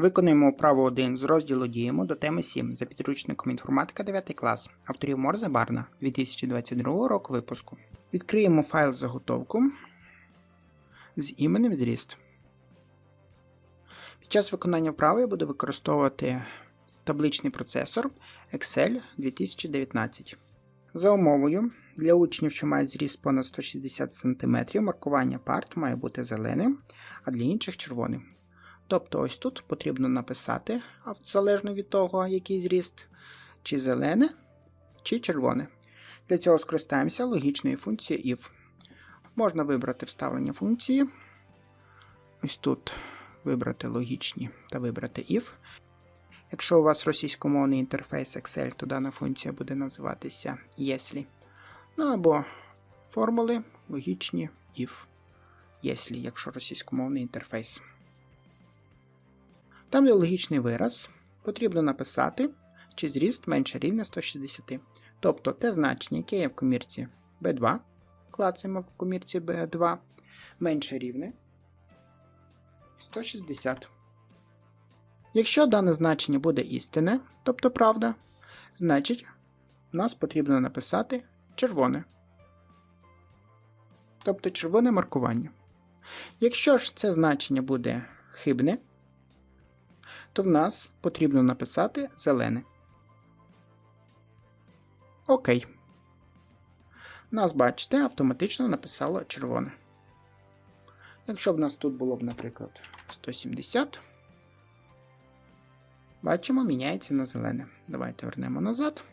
Виконуємо вправу 1 з розділу Діємо до теми 7 за підручником інформатика 9 клас авторів Морзе Барна 2022 року випуску. Відкриємо файл заготовку з іменем зріст. Під час виконання вправи я буду використовувати табличний процесор Excel 2019. За умовою, для учнів, що мають зріст понад 160 см, маркування парт має бути зеленим, а для інших червоним. Тобто ось тут потрібно написати, залежно від того, який зріст, чи зелене, чи червоне. Для цього скористаємося логічною функцією if. Можна вибрати вставлення функції. Ось тут вибрати логічні та вибрати if. Якщо у вас російськомовний інтерфейс Excel, то дана функція буде називатися если. Ну або формули логічні if, если, якщо російськомовний інтерфейс. Там, де логічний вираз, потрібно написати, чи зріст менше рівня 160. Тобто те значення, яке є в комірці B2, клацаємо в комірці B2, менше рівне 160. Якщо дане значення буде істинне, тобто правда, значить нас потрібно написати червоне. Тобто червоне маркування. Якщо ж це значення буде хибне, то в нас потрібно написати зелене. Окей. Нас, бачите, автоматично написало червоне. Якщо б нас тут було б, наприклад, 170, бачимо, міняється на зелене. Давайте вернемо назад.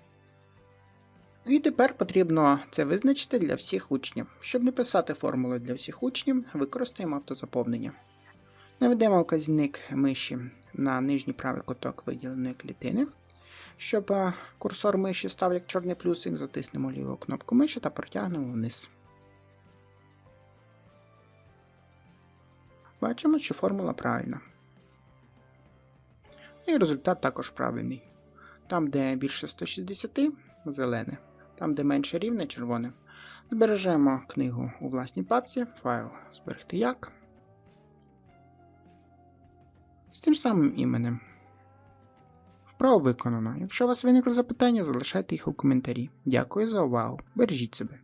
І тепер потрібно це визначити для всіх учнів. Щоб не писати формули для всіх учнів, використаємо автозаповнення. Наведемо вказівник миші на нижній правий куток виділеної клітини. Щоб е, курсор миші став як чорний плюсик, затиснемо ліву кнопку миші та протягнемо вниз. Бачимо, що формула правильна. І результат також правильний. Там, де більше 160, зелене, там, де менше рівне, червоне. Збережемо книгу у власній папці, файл зберегти як. З тим самим іменем. Вправо виконано. Якщо у вас виникли запитання, залишайте їх у коментарі. Дякую за увагу. Бережіть себе.